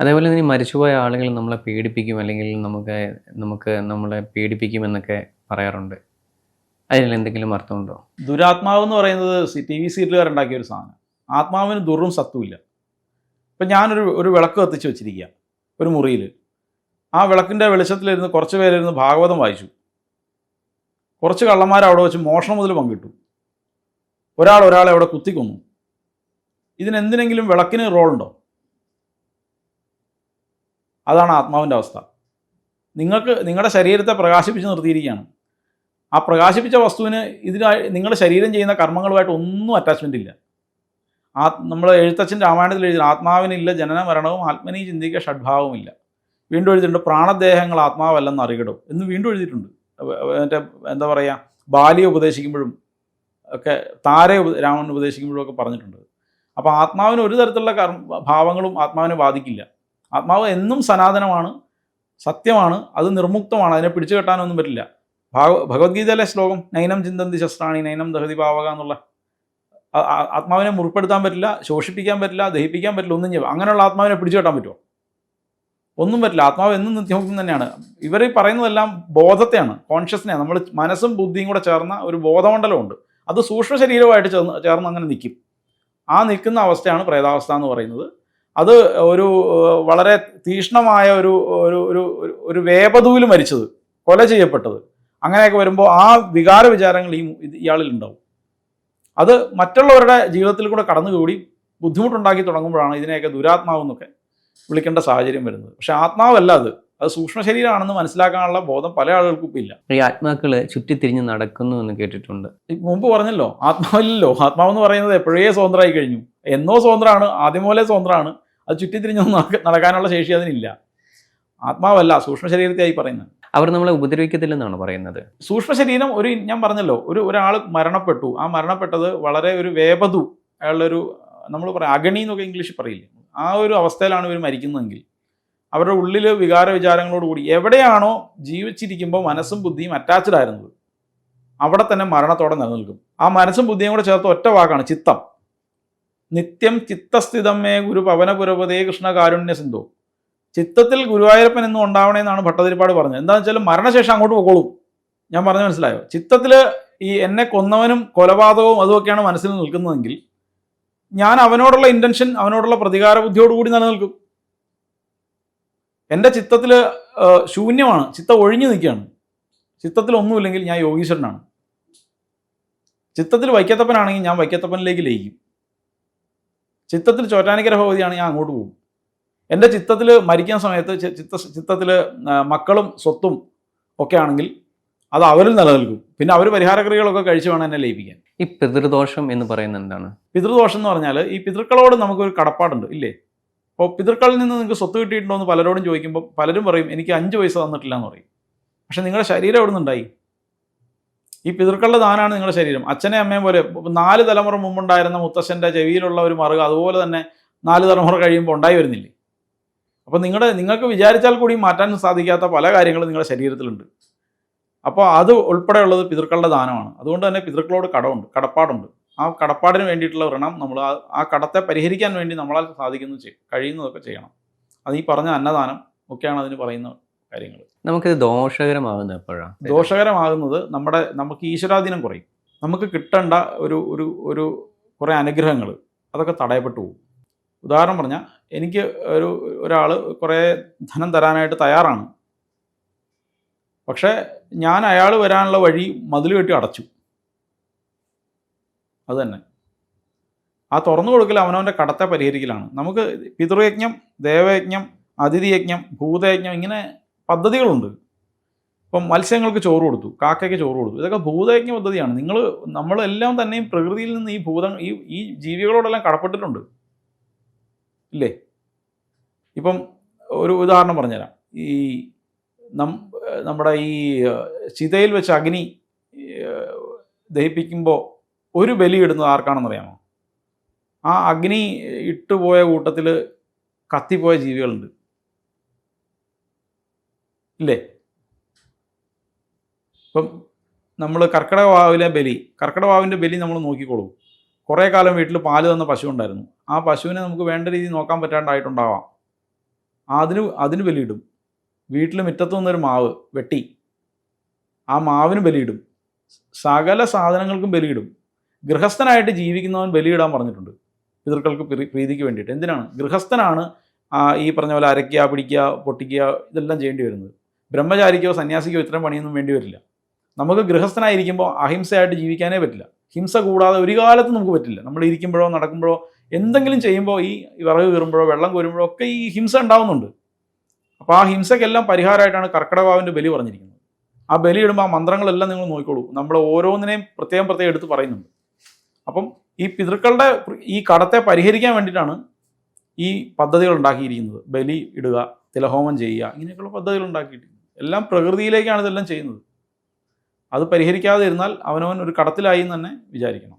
അതേപോലെ തന്നെ മരിച്ചുപോയ ആളുകൾ നമ്മളെ പേടിപ്പിക്കും അല്ലെങ്കിൽ നമുക്ക് നമുക്ക് നമ്മളെ പേടിപ്പിക്കുമെന്നൊക്കെ പറയാറുണ്ട്. അതിൽ എന്തെങ്കിലും അർത്ഥമുണ്ടോ? ദുരാത്മാവ് എന്ന് പറയുന്നത് ടി വി സീരിയലുകാരുണ്ടാക്കിയ ഒരു സാധനം. ആത്മാവിന് ദുറും സത്തുമില്ല ഇപ്പം ഞാനൊരു ഒരു വിളക്ക് കത്തിച്ച് വെച്ചിരിക്കുക ഒരു മുറിയിൽ ആ വിളക്കിന്റെ വെളിച്ചത്തിലിരുന്ന് കുറച്ച് പേരിരുന്ന് ഭാഗവതം വായിച്ചു. കുറച്ച് കള്ളന്മാർ അവിടെ വെച്ച് മോഷണം മുതൽ പങ്കിട്ടു. ഒരാൾ ഒരാളെ അവിടെ കുത്തിക്കൊന്നു. ഇതിനെന്തിനെങ്കിലും വിളക്കിന് റോളുണ്ടോ അതാണ് ആത്മാവിന്റെ അവസ്ഥ. നിങ്ങൾക്ക് നിങ്ങളുടെ ശരീരത്തെ പ്രകാശിപ്പിച്ച് നിർത്തിയിരിക്കുകയാണ്. ആ പ്രകാശിപ്പിച്ച വസ്തുവിന് ഇതിനായി നിങ്ങളുടെ ശരീരം ചെയ്യുന്ന കർമ്മങ്ങളുമായിട്ട് ഒന്നും അറ്റാച്ച്മെന്റ് ഇല്ല. ആ നമ്മൾ എഴുത്തച്ഛൻ രാമായണത്തിൽ എഴുതി ആത്മാവിനില്ല ജനന മരണവും ആത്മനീ ചിന്തിക്ക ഷഡ്ഭാവവുമില്ല. വീണ്ടും എഴുതിയിട്ടുണ്ട് പ്രാണദേഹങ്ങൾ ആത്മാവല്ലെന്ന് അറിയിടും എന്ന് വീണ്ടും എഴുതിയിട്ടുണ്ട്. മറ്റേ എന്താ പറയുക ബാലിയെ ഉപദേശിക്കുമ്പോഴും ഒക്കെ താരെ രാമൻ ഉപദേശിക്കുമ്പോഴും ഒക്കെ പറഞ്ഞിട്ടുണ്ട്. അപ്പോൾ ആത്മാവിന് ഒരു തരത്തിലുള്ള ഭാവങ്ങളും ആത്മാവിനെ ബാധിക്കില്ല. ആത്മാവ് എന്നും സനാതനമാണ് സത്യമാണ് അത് നിർമുക്തമാണ് അതിനെ പിടിച്ചു കെട്ടാനൊന്നും പറ്റില്ല. ഭാഗ ഭഗവത്ഗീതയിലെ ശ്ലോകം നൈനം ചിന്തന്തി ശസ്ത്രാണി നൈനം ദഹതി പാവക എന്നുള്ള ആത്മാവിനെ മുറിപ്പെടുത്താൻ പറ്റില്ല ശോഷിപ്പിക്കാൻ പറ്റില്ല ദഹിപ്പിക്കാൻ പറ്റില്ല ഒന്നും ചെയ്യാം അങ്ങനെയുള്ള ആത്മാവിനെ പിടിച്ചു കെട്ടാൻ പറ്റുമോ? ഒന്നും പറ്റില്ല. ആത്മാവ് എന്നും നിത്യമുക്തം തന്നെയാണ്. ഇവർ പറയുന്നതെല്ലാം ബോധത്തെയാണ് കോൺഷ്യസ്നെയാണ് നമ്മൾ മനസ്സും ബുദ്ധിയും കൂടെ ചേർന്ന ഒരു ബോധമണ്ഡലമുണ്ട്. അത് സൂക്ഷ്മ ശരീരമായിട്ട് ചേർന്ന് ചേർന്ന് അങ്ങനെ നിൽക്കും. ആ നിൽക്കുന്ന അവസ്ഥയാണ് പ്രേതാവസ്ഥ എന്ന് പറയുന്നത്. അത് ഒരു വളരെ തീഷ്ണമായ ഒരു ഒരു ഒരു ഒരു- വേപതൂൽ മരിച്ചത് കൊല ചെയ്യപ്പെട്ടത്. അങ്ങനെയൊക്കെ വരുമ്പോൾ ആ വികാര വിചാരങ്ങൾ ഈ ഇയാളിൽ ഉണ്ടാവും. അത് മറ്റുള്ളവരുടെ ജീവിതത്തിൽ കൂടെ കടന്നുകൂടി ബുദ്ധിമുട്ടുണ്ടാക്കി തുടങ്ങുമ്പോഴാണ് ഇതിനെയൊക്കെ ദുരാത്മാവെന്നൊക്കെ വിളിക്കേണ്ട സാഹചര്യം വരുന്നത്. പക്ഷെ ആത്മാവല്ല അത്. അത് സൂക്ഷ്മ ശരീരമാണെന്ന് മനസ്സിലാക്കാനുള്ള ബോധം പല ആളുകൾക്കും ഇല്ല. ഈ ആത്മാക്കൾ ചുറ്റിത്തിരിഞ്ഞ് നടക്കുന്നു എന്ന് കേട്ടിട്ടുണ്ട്. മുമ്പ് പറഞ്ഞല്ലോ ആത്മാവില്ലല്ലോ. ആത്മാവെന്ന് പറയുന്നത് എപ്പോഴേ സ്വതന്ത്രമായി കഴിഞ്ഞു. എന്നോ സ്വതന്ത്രമാണ് ആദ്യം പോലെ സ്വതന്ത്രമാണ് അത് ചുറ്റിത്തിരിഞ്ഞൊന്നും നടക്ക- നടക്കാനുള്ള ശേഷി അതിനില്ല. ആത്മാവല്ല സൂക്ഷ്മ ശരീരത്തെയായി പറയുന്നത്. അവർ നമ്മളെ ഉപദ്രവിക്കത്തില്ലെന്നാണ് പറയുന്നത്? സൂക്ഷ്മ ശരീരം ഒരു ഞാൻ പറഞ്ഞല്ലോ ഒരു ഒരാൾ മരണപ്പെട്ടു. ആ മരണപ്പെട്ടത് വളരെ ഒരു വേപതു അയാളുടെ ഒരു നമ്മൾ പറയാം അഗണി എന്നൊക്കെ ഇംഗ്ലീഷിൽ പറയില്ലേ? ആ ഒരു അവസ്ഥയിലാണ് ഇവർ മരിക്കുന്നതെങ്കിൽ. അവരുടെ ഉള്ളിൽ വികാര വിചാരങ്ങളോടുകൂടി എവിടെയാണോ ജീവിച്ചിരിക്കുമ്പോൾ മനസ്സും ബുദ്ധിയും അറ്റാച്ച്ഡ് ആയിരുന്നത് അവിടെ തന്നെ മരണത്തോടെ നിലനിൽക്കും. ആ മനസ്സും ബുദ്ധിയും കൂടെ ചേർത്ത് ഒറ്റ വാക്കാണ് ചിത്തം. നിത്യം ചിത്തസ്ഥിതം മേ ഗുരു പവനപുരപതേ കൃഷ്ണ കാരുണ്യ സിന്ധു. ചിത്തത്തിൽ ഗുരുവായൂരപ്പൻ എന്നും ഉണ്ടാവണേ എന്നാണ് ഭട്ടതിരിപ്പാട് പറഞ്ഞത്. എന്താണെന്ന് വെച്ചാൽ മരണശേഷം അങ്ങോട്ട് പോകോളും ഞാൻ പറഞ്ഞ മനസ്സിലായോ? ചിത്തത്തിൽ ഈ എന്നെ കൊന്നവനും കൊലപാതകവും അതുമൊക്കെയാണ് മനസ്സിൽ നിൽക്കുന്നതെങ്കിൽ ഞാൻ അവനോടുള്ള ഇന്റൻഷൻ അവനോടുള്ള പ്രതികാര ബുദ്ധിയോടുകൂടി നിലനിൽക്കും എന്റെ ചിത്തത്തിൽ ശൂന്യമാണ്. ചിത്തം ഒഴിഞ്ഞു നിൽക്കുകയാണ്. ചിത്തത്തിൽ ഒന്നുമില്ലെങ്കിൽ ഞാൻ യോഗീശ്വരനാണ്. ചിത്തത്തിൽ വൈക്കത്തപ്പനാണെങ്കിൽ ഞാൻ വൈക്കത്തപ്പനിലേക്ക് ലയിക്കും. ചിത്തത്തിൽ ചോറ്റാനിക്കര ഞാൻ അങ്ങോട്ട് പോകും. എന്റെ ചിത്തത്തിൽ മരിക്കുന്ന സമയത്ത് ചിത്ത ചിത്തത്തിൽ മക്കളും സ്വത്തും ഒക്കെ ആണെങ്കിൽ അത് അവരിൽ നിലനിൽക്കും. പിന്നെ അവർ പരിഹാരക്രിയകളൊക്കെ കഴിച്ച് വേണം എന്നെ ലയിപ്പിക്കാൻ. ഈ പിതൃദോഷം എന്ന് പറയുന്നത് എന്താണ്? പിതൃദോഷം എന്ന് പറഞ്ഞാൽ ഈ പിതൃക്കളോട് നമുക്കൊരു കടപ്പാടുണ്ട് ഇല്ലേ? അപ്പോൾ പിതൃക്കളിൽ നിന്ന് നിങ്ങൾക്ക് സ്വത്ത് കിട്ടിയിട്ടുണ്ടോ എന്ന് പലരോടും ചോദിക്കുമ്പോൾ പലരും പറയും എനിക്ക് അഞ്ച് പൈസ തന്നിട്ടില്ല എന്ന് പറയും. പക്ഷേ നിങ്ങളുടെ ശരീരം എവിടെ നിന്നുണ്ടായി ഈ പിതൃക്കളുടെ ദാനാണ് നിങ്ങളുടെ ശരീരം. അച്ഛനെ അമ്മയും പോലെ നാല് തലമുറ മുമ്പുണ്ടായിരുന്ന മുത്തശ്ശന്റെ ചെവിയിലുള്ള ഒരു മറുക അതുപോലെ തന്നെ നാല് തലമുറ കഴിയുമ്പോൾ ഉണ്ടായി വരുന്നില്ലേ? അപ്പോൾ നിങ്ങളുടെ നിങ്ങൾക്ക് വിചാരിച്ചാൽ കൂടി മാറ്റാൻ സാധിക്കാത്ത പല കാര്യങ്ങളും നിങ്ങളുടെ ശരീരത്തിലുണ്ട്. അപ്പോൾ അത് ഉൾപ്പെടെയുള്ളത് പിതൃക്കളുടെ ദാനമാണ്. അതുകൊണ്ട് തന്നെ പിതൃക്കളോട് കടമുണ്ട് കടപ്പാടുണ്ട്. ആ കടപ്പാടിന് വേണ്ടിയിട്ടുള്ള ഋണം നമ്മൾ ആ കടത്തെ പരിഹരിക്കാൻ വേണ്ടി നമ്മളാൽ സാധിക്കുന്നത് ചെയ്യും കഴിയുന്നതൊക്കെ ചെയ്യണം. അത് ഈ പറഞ്ഞ അന്നദാനം ഒക്കെയാണ് അതിന് പറയുന്ന കാര്യങ്ങൾ നമുക്കിത് ദോഷകരമാകുന്നത് എപ്പോഴാണ്? ദോഷകരമാകുന്നത് നമ്മുടെ നമുക്ക് ഈശ്വരാധീനം കുറയും. നമുക്ക് കിട്ടേണ്ട ഒരു ഒരു ഒരു കുറേ അനുഗ്രഹങ്ങൾ അതൊക്കെ തടയപ്പെട്ടു പോകും. ഉദാഹരണം പറഞ്ഞാൽ എനിക്ക് ഒരു ഒരാൾ കുറേ ധനം തരാനായിട്ട് തയ്യാറാണ്. പക്ഷേ ഞാൻ അയാൾ വരാനുള്ള വഴി മതിൽ കെട്ടി അടച്ചു. അത് തന്നെ. ആ തുറന്നു കൊടുക്കൽ അവനവന്റെ കടത്തെ പരിഹരിക്കലാണ്. നമുക്ക് പിതൃയജ്ഞം ദേവയജ്ഞം അതിഥിയജ്ഞം ഭൂതയജ്ഞം ഇങ്ങനെ പദ്ധതികളുണ്ട്. ഇപ്പം മത്സ്യങ്ങൾക്ക് ചോറ് കൊടുത്തു കാക്കയ്ക്ക് ചോറ് കൊടുത്തു. ഇതൊക്കെ ഭൂതയജ്ഞ പദ്ധതിയാണ്. നിങ്ങൾ നമ്മളെല്ലാം തന്നെയും പ്രകൃതിയിൽ നിന്ന് ഈ ഭൂത ഈ ഈ ജീവികളോടെല്ലാം കടപ്പെട്ടിട്ടുണ്ട്. ഇല്ലേ? ഇപ്പം ഒരു ഉദാഹരണം പറഞ്ഞുതരാം. ഈ നം നമ്മുടെ ഈ ചിതയിൽ വെച്ച് അഗ്നി ദഹിപ്പിക്കുമ്പോൾ ഒരു ബലി ഇടുന്നത് ആർക്കാണെന്നറിയാമോ ആ അഗ്നി ഇട്ടുപോയ കൂട്ടത്തിൽ കത്തിപ്പോയ ജീവികളുണ്ട്. ഇല്ലേ? ഇപ്പം നമ്മൾ കർക്കിടകവാവിലെ ബലി കർക്കിടകവാവിന്റെ ബലി നമ്മൾ നോക്കിക്കോളും. കുറേ കാലം വീട്ടിൽ പാൽ തന്ന പശു ഉണ്ടായിരുന്നു. ആ പശുവിനെ നമുക്ക് വേണ്ട രീതിയിൽ നോക്കാൻ പറ്റാണ്ടായിട്ടുണ്ടാവാം. അതിന് അതിന് ബലിയിടും. വീട്ടിൽ മുറ്റത്ത് നിന്നൊരു മാവ് വെട്ടി ആ മാവിന് ബലിയിടും. സകല സാധനങ്ങൾക്കും ബലിയിടും. ഗൃഹസ്ഥനായിട്ട് ജീവിക്കുന്നവൻ ബലിയിടാൻ പറഞ്ഞിട്ടുണ്ട്. പിതൃക്കൾക്ക് പ്രീ- പ്രീതിക്ക് വേണ്ടിയിട്ട്. എന്തിനാണ്? ഗൃഹസ്ഥനാണ് ഈ പറഞ്ഞ പോലെ അരയ്ക്കുക പിടിക്കുക പൊട്ടിക്കുക ഇതെല്ലാം ചെയ്യേണ്ടി വരുന്നത്. ബ്രഹ്മചാരിക്കോ സന്യാസിക്കോ ഇത്തരം പണിയൊന്നും വേണ്ടി വരില്ല. നമുക്ക് ഗൃഹസ്ഥനായിരിക്കുമ്പോൾ അഹിംസയായിട്ട് ജീവിക്കാനേ പറ്റില്ല. ഹിംസ കൂടാതെ ഒരു കാലത്തും നമുക്ക് പറ്റില്ല. നമ്മൾ ഇരിക്കുമ്പോഴോ നടക്കുമ്പോഴോ എന്തെങ്കിലും ചെയ്യുമ്പോൾ ഈ വിറക് കീറുമ്പോഴോ വെള്ളം കോരുമ്പോഴോ ഒക്കെ ഈ ഹിംസ ഉണ്ടാവുന്നുണ്ട്. അപ്പോൾ ആ ഹിംസയ്ക്കെല്ലാം പരിഹാരമായിട്ടാണ് കർക്കടഭാവിന്റെ ബലി പറഞ്ഞിരിക്കുന്നത്. ആ ബലിയിടുമ്പോൾ ആ മന്ത്രങ്ങളെല്ലാം നിങ്ങൾ നോക്കിക്കോളൂ. നമ്മൾ ഓരോന്നിനെയും പ്രത്യേകം പ്രത്യേകം എടുത്ത് പറയുന്നുണ്ട്. അപ്പം ഈ പിതൃക്കളുടെ ഈ കടത്തെ പരിഹരിക്കാൻ വേണ്ടിയിട്ടാണ് ഈ പദ്ധതികൾ ഉണ്ടാക്കിയിരിക്കുന്നത്. ബലി ഇടുക തിലഹോമം ചെയ്യുക ഇങ്ങനെയൊക്കെയുള്ള പദ്ധതികൾ ഉണ്ടാക്കിയിട്ടുണ്ട്. എല്ലാം പ്രകൃതിയിലേക്കാണ് ഇതെല്ലാം ചെയ്യുന്നത്. അത് പരിഹരിക്കാതെ ഇരുന്നാൽ അവനവൻ ഒരു കടത്തിലായി എന്ന് തന്നെ വിചാരിക്കണം.